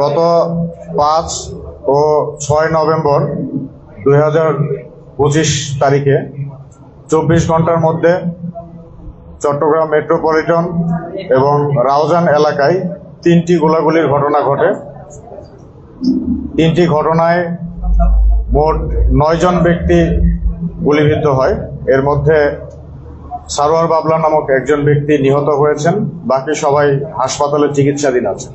গত পাঁচ ও ছয় নভেম্বর দুই হাজার পঁচিশ তারিখে চব্বিশ ঘণ্টার মধ্যে চট্টগ্রাম মেট্রোপলিটন এবং রাউজান এলাকায় তিনটি গোলাগুলির ঘটনা ঘটে। তিনটি ঘটনায় মোট নয়জন ব্যক্তি গুলিবিদ্ধ হয়। এর মধ্যে সারোয়ার বাবলা নামক একজন ব্যক্তি নিহত হয়েছেন। বাকি সবাই হাসপাতালে চিকিৎসাধীন আছেন।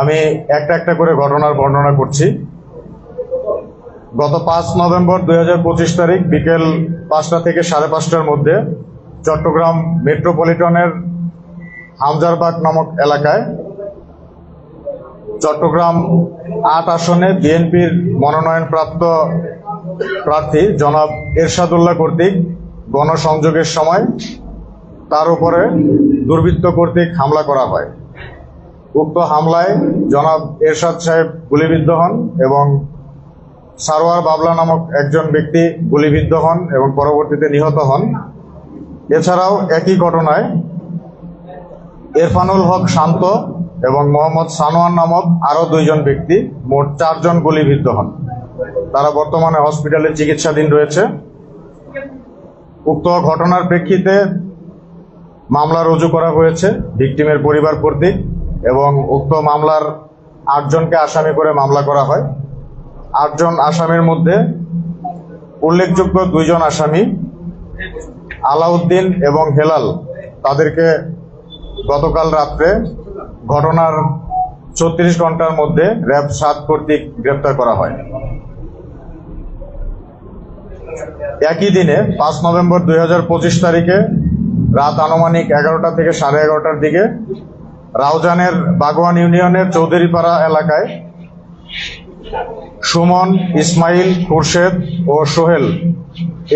আমি একটা একটা করে ঘটনার বর্ণনা করছি। গত পাঁচ নভেম্বর দু হাজার পঁচিশ তারিখ বিকেল পাঁচটা থেকে সাড়ে পাঁচটার মধ্যে চট্টগ্রাম মেট্রোপলিটনের হামজারবাগ নামক এলাকায় চট্টগ্রাম আট আসনে বিএনপির মনোনয়নপ্রাপ্ত প্রার্থী জনাব এরশাদুল্লাহ কর্তৃক গণসংযোগের সময় তার উপরে দুর্বৃত্ত কর্তৃক হামলা করা হয়। উক্ত হামলায় জনাব এরশাদ সাহেব গুলিবিদ্ধ হন এবং সারোয়ার বাবলা নামক একজন ব্যক্তি গুলিবিদ্ধ হন এবং পরবর্তীতে নিহত হন। এছাড়াও একই ঘটনায় এরফানুল হক শান্ত এবং মোহাম্মদ সানোয়ার নামক আরও দুইজন ব্যক্তি, মোট চারজন গুলিবিদ্ধ হন। তারা বর্তমানে হসপিটালে চিকিৎসাধীন রয়েছে। উক্ত ঘটনার প্রেক্ষিতে মামলা রুজু করা হয়েছে, ভিকটিমের পরিবার কর্তৃক। এবং উক্ত মামলার আটজনকে আসামি করে মামলা করা হয়। আটজন আসামির মধ্যে উল্লেখযোগ্য দুইজন আসামি আলাউদ্দিন এবং হেলাল তাদেরকে গতকাল রাত্রে ঘটনার ছত্রিশ ঘণ্টার মধ্যে র্যাব সাত কর্তৃক গ্রেপ্তার করা হয়। একই দিনে পাঁচ নভেম্বর দুই হাজার পঁচিশ তারিখে রাত আনুমানিক এগারোটা থেকে সাড়ে এগারোটার দিকে রাউজানের বাগওয়ান ইউনিয়নের চৌধুরীপাড়া এলাকায় সুমন, ইসমাইল, খুরশেদ ও সোহেল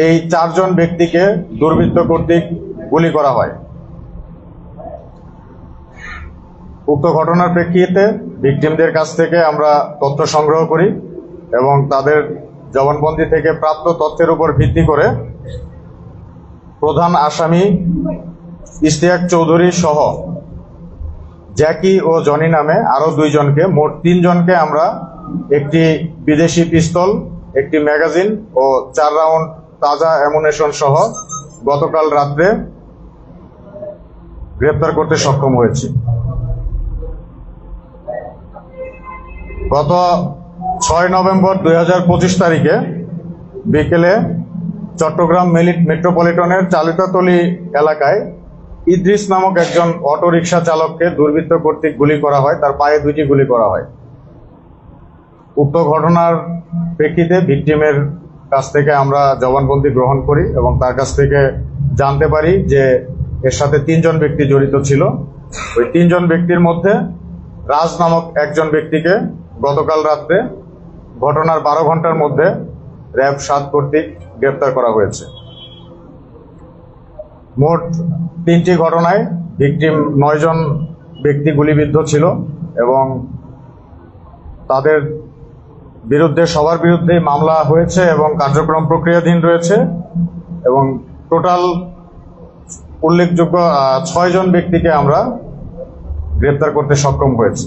এই চারজন ব্যক্তিকে দুর্বৃত্ত কর্তৃক গুলি করা হয়। উক্ত ঘটনার প্রেক্ষিতে ভিকটিমদের কাছ থেকে আমরা তথ্য সংগ্রহ করি এবং তাদের জবানবন্দি থেকে প্রাপ্ত তথ্যের উপর ভিত্তি করে প্রধান আসামি ইশতিয়াক চৌধুরী সহ জ্যাকি ও জনি নামে আরও দুইজনকে, মোট তিনজনকে আমরা একটি বিদেশি পিস্তল, একটি ম্যাগাজিন ও চার রাউন্ড তাজা অ্যামুনেশন সহ গতকাল রাত্রে গ্রেপ্তার করতে সক্ষম হয়েছি। গত ছয় নভেম্বর দুই হাজার পঁচিশ তারিখে বিকেলে চট্টগ্রাম মেট্রোপলিটনের চালিতাতলি এলাকায় ইদ্রিস নামক একজন অটোরিকশা চালককে দুর্বৃত্ত কর্তৃক গুলি করা হয়, তার পায়ে দুটি গুলি করা হয়। উক্ত ঘটনার প্রেক্ষিতে ভিকটিমের কাছ থেকে আমরা জবানবন্দি গ্রহণ করি এবং তার কাছ থেকে জানতে পারি যে এর সাথে তিনজন ব্যক্তি জড়িত ছিল। ওই তিনজন ব্যক্তির মধ্যে রাজ নামক একজন ব্যক্তিকে গতকাল রাত্রে ঘটনার বারো ঘণ্টার মধ্যে র্যাব সাত কর্তৃক গ্রেপ্তার করা হয়েছে। মোট তিনটি ঘটনায় ভিকটিম নয়জন ব্যক্তি গুলিবিদ্ধ ছিল এবং তাদের বিরুদ্ধে, সবার বিরুদ্ধেই মামলা হয়েছে এবং কার্যক্রম প্রক্রিয়াধীন রয়েছে এবং টোটাল উল্লেখযোগ্য ছয়জন ব্যক্তিকে আমরা গ্রেপ্তার করতে সক্ষম হয়েছি।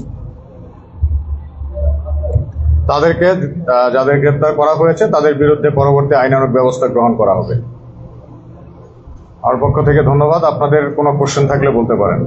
তাদেরকে যাদের গ্রেপ্তার করা হয়েছে, তাদের বিরুদ্ধে পরবর্তী আইনানুগ ব্যবস্থা গ্রহণ করা হবে। আমার পক্ষ থেকে ধন্যবাদ। আপনাদের কোনো কোশ্চেন থাকলে বলতে পারেন।